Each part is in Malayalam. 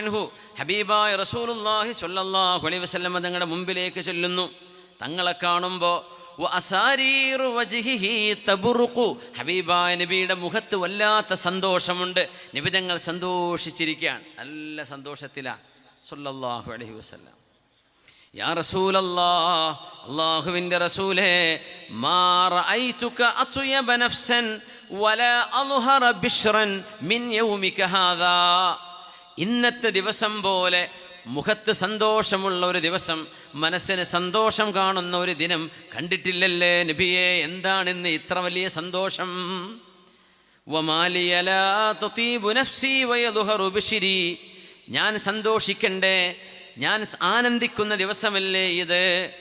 അൻഹു ഹബീബായ തങ്ങളുടെ മുമ്പിലേക്ക് ചെല്ലുന്നു. തങ്ങളെ കാണുമ്പോൾ ഹബീബായ നബിയുടെ മുഖത്ത് വല്ലാത്ത സന്തോഷമുണ്ട്. നിബിതങ്ങൾ സന്തോഷിച്ചിരിക്കുകയാണ്. നല്ല സന്തോഷത്തിലാണ് സല്ലല്ലാഹു അലൈഹി വസല്ലം. യാ അല്ലാഹുവിന്റെ റസൂലേ മാ റഅയ്തുക ഇന്നത്തെ ദിവസം പോലെ മുഖത്ത് സന്തോഷമുള്ള ഒരു ദിവസം മനസ്സിന് സന്തോഷം കാണുന്ന ഒരു ദിനം കണ്ടിട്ടില്ലല്ലേ നബിയെ? എന്താണിന്ന് ഇത്ര വലിയ സന്തോഷം? ഞാൻ സന്തോഷിക്കണ്ടേ? ഞാൻ ആനന്ദിക്കുന്ന ദിവസമല്ലേ ഇത്?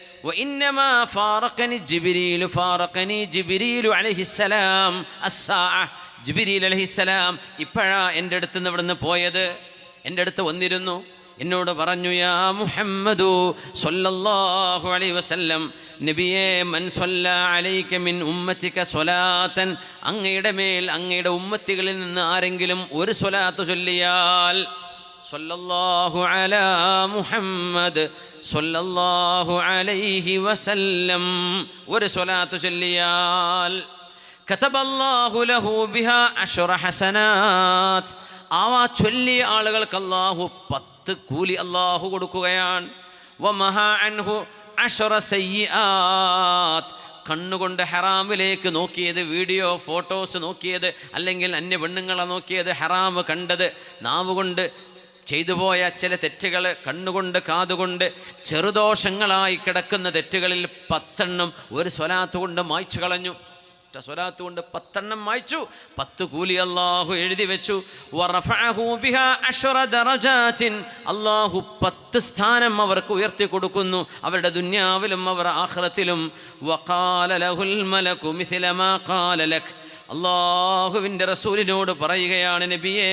ജിബിരിൽ അലഹിസ്സലാം ഇപ്പോഴാ എന്റെ അടുത്ത് നിന്ന് ഇവിടുന്ന് പോയത്. എന്റെ അടുത്ത് വന്നിരുന്നു. എന്നോട് പറഞ്ഞു യാ മുഹമ്മദു സല്ലല്ലാഹു അലൈഹി വസല്ലം നബിയേ മൻ സല്ല അലൈക മിൻ ഉമ്മത്തിക സ്വലാത്തൻ അങ്ങയുടെ മേൽ അങ്ങയുടെ ഉമ്മത്തികളിൽ നിന്ന് ആരെങ്കിലും ഒരു സ്വലാത്ത് ചൊല്ലിയാൽ സല്ലല്ലാഹു അലാ മുഹമ്മദ് സല്ലല്ലാഹു അലൈഹി വസല്ലം. ഒരു സ്വലാത്ത് ചൊല്ലിയാൽ കതബല്ലാഹു ലഹു ബിഹാ അശ്റ ഹസനാത്ത്. ആ ചൊല്ലിയ ആളുകൾക്ക് അല്ലാഹു പത്ത് കൂലി അല്ലാഹു കൊടുക്കുകയാണ്. കണ്ണുകൊണ്ട് ഹറാമിലേക്ക് നോക്കിയത് വീഡിയോ ഫോട്ടോസ് നോക്കിയത് അല്ലെങ്കിൽ അന്യ പെണ്ണുങ്ങളെ നോക്കിയത് ഹറാമ് കണ്ടത് നാവ് കൊണ്ട് ചെയ്തു പോയ ചില തെറ്റുകൾ കണ്ണുകൊണ്ട് കാതുകൊണ്ട് ചെറുദോഷങ്ങളായി കിടക്കുന്ന തെറ്റുകളിൽ പത്തെണ്ണം ഒരു സ്വലാത്ത് കൊണ്ട് മായ്ച്ചു കളഞ്ഞു. ഒറ്റ സ്വലാത്ത് കൊണ്ട് പത്തെണ്ണം മായ്ച്ചു. പത്ത് കൂലി അള്ളാഹു എഴുതി വെച്ചു. അള്ളാഹു പത്ത് സ്ഥാനം അവർക്ക് ഉയർത്തി കൊടുക്കുന്നു. അവരുടെ ദുന്യാവിലും അവർ ലക്. അള്ളാഹുവിന്റെ റസൂലിനോട് പറയുകയാണ് നബിയേ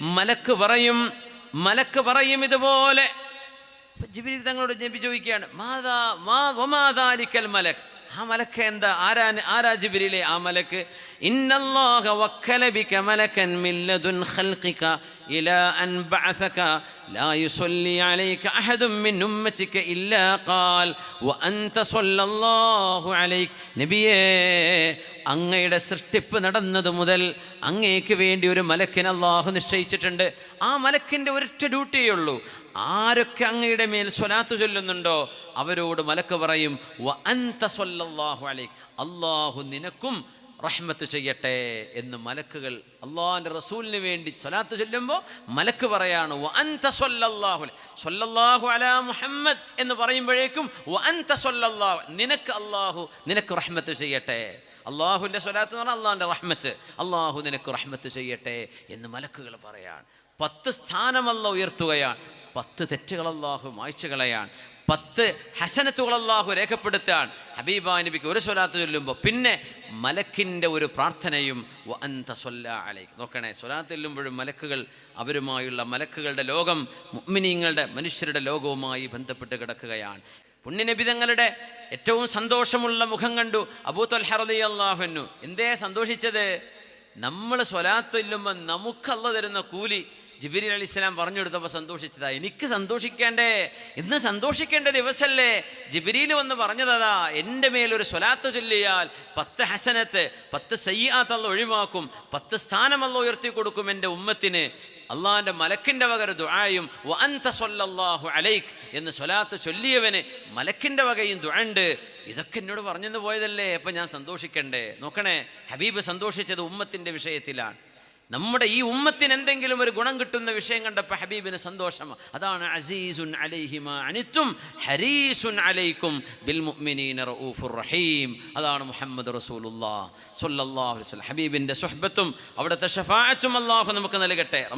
മലക്ക് പറയും മലക്ക് പറയും ഇതുപോലെ. ജിബിരി തങ്ങളോട് നബി ചോദിക്കുകയാണ് മാതാ മാ വമാദാലിക്കൽ മലക്ക് ആ മലക്ക് എന്താ? ആരാ ആരാ ജിബിരിലെ ആ മലക്ക്? ഇന്നല്ലാഹ വക്കല ബിക മലക്കൻ മില്ലതുൻ ലദുൻ ഖൽഖിക ഇലാ അൻ ബഅസക ലാ عليك അലൈക അഹദും മിൻ ഉമ്മതിക ഇല്ലാ ഖാൽ صلى الله അലൈക നബിയേ അങ്ങയുടെ സൃഷ്ടിപ്പ് നടന്നത് മുതൽ അങ്ങേക്ക് വേണ്ടി ഒരു മലക്കിന് അള്ളാഹു നിശ്ചയിച്ചിട്ടുണ്ട്. ആ മലക്കിന്റെ ഒരൊറ്റ ഡ്യൂട്ടിയേ ഉള്ളൂ. ആരൊക്കെ അങ്ങയുടെ മേൽ സ്വലാത്ത് ചൊല്ലുന്നുണ്ടോ അവരോട് മലക്ക് പറയും അലൈക്. അള്ളാഹു നിനക്കും റഹ്മത്ത് ചെയ്യട്ടെ എന്ന് മലക്കുകൾ അള്ളാഹിന്റെ റസൂലിന് വേണ്ടി സ്വലാത്ത് ചൊല്ലുമ്പോൾ മലക്ക് പറയാണ് സ്വല്ലല്ലാഹു അലാ മുഹമ്മദ് എന്ന് പറയുമ്പോഴേക്കും നിനക്ക് അള്ളാഹു നിനക്ക് റഹ്മത്ത് ചെയ്യട്ടെ. അള്ളാഹുവിന്റെ സ്വലാത്ത് എന്ന് പറഞ്ഞാൽ അള്ളാഹിന്റെ റഹ്മത്ത്. അള്ളാഹു നിനക്ക് റഹ്മത്ത് ചെയ്യട്ടെ എന്ന് മലക്കുകൾ പറയാണ്. പത്ത് സ്ഥാനമല്ല ഉയർത്തുകയാണ്. പത്ത് തെറ്റുകൾ അള്ളാഹു പത്ത് ഹസനത്തുകൾ അള്ളാഹു രേഖപ്പെടുത്താൻ ഹബീബാ നബിക്ക് ഒരു സ്വലാത്ത് ചൊല്ലുമ്പോൾ പിന്നെ മലക്കിന്റെ ഒരു പ്രാർത്ഥനയും അന്ത അലൈക്ക് നോക്കണേ സ്വലാത്ത് ചൊല്ലുമ്പോഴും മലക്കുകൾ അവരുമായുള്ള മലക്കുകളുടെ ലോകം മുഅ്മിനീങ്ങളുടെ മനുഷ്യരുടെ ലോകവുമായി ബന്ധപ്പെട്ട് കിടക്കുകയാണ്. പുണ്യനബി തങ്ങളുടെ ഏറ്റവും സന്തോഷമുള്ള മുഖം കണ്ടു അബൂത്തൊൽഹറദി അള്ളാഹുന്നു എന്തേ സന്തോഷിച്ചത്? നമ്മൾ സ്വലാത്ത് ചൊല്ലുമ്പോൾ നമുക്കല്ല തരുന്ന കൂലി ജിബിരി അലി ഇസ്ലാം പറഞ്ഞു കൊടുത്തപ്പോൾ സന്തോഷിച്ചതാ. എനിക്ക് സന്തോഷിക്കേണ്ടേ? ഇന്ന് സന്തോഷിക്കേണ്ട ദിവസമല്ലേ ജിബിരിയിൽ വന്ന് പറഞ്ഞതാ എന്റെ മേലൊരു സ്വലാത്ത് ചൊല്ലിയാൽ പത്ത് ഹസനത്ത് പത്ത് സയ്യാത്തല്ല ഒഴിവാക്കും പത്ത് സ്ഥാനമല്ല ഉയർത്തി കൊടുക്കും എന്റെ ഉമ്മത്തിന്. അള്ളാഹാന്റെ മലക്കിന്റെ വകര വ അൻത സൊല്ലാഹു അലൈഖ് എന്ന് സ്വലാത്ത് ചൊല്ലിയവന് മലക്കിന്റെ വകയും ദുഴണ്ട് ഇതൊക്കെ എന്നോട് പറഞ്ഞെന്ന് പോയതല്ലേ? അപ്പം ഞാൻ സന്തോഷിക്കണ്ടേ? നോക്കണേ ഹബീബ് സന്തോഷിച്ചത് ഉമ്മത്തിന്റെ വിഷയത്തിലാണ്. നമ്മുടെ ഈ ഉമ്മത്തിന് എന്തെങ്കിലും ഒരു ഗുണം കിട്ടുന്ന വിഷയം കണ്ടപ്പോൾ ഹബീബിന് സന്തോഷം. അതാണ് അസീസുൻ അലൈഹിമ അനിത്തും ഹരീസുൻ അലൈക്കും ബിൽ റഊഫുർ റഹീം. അതാണ് മുഹമ്മദ് സ്വല്ലല്ലാഹു അലൈഹി വസല്ലം. ഹബീബിന്റെ സുഹബത്തും അവിടുത്തെ ഷഫാഅത്തും അള്ളാഹു നമുക്ക് നൽകട്ടെ.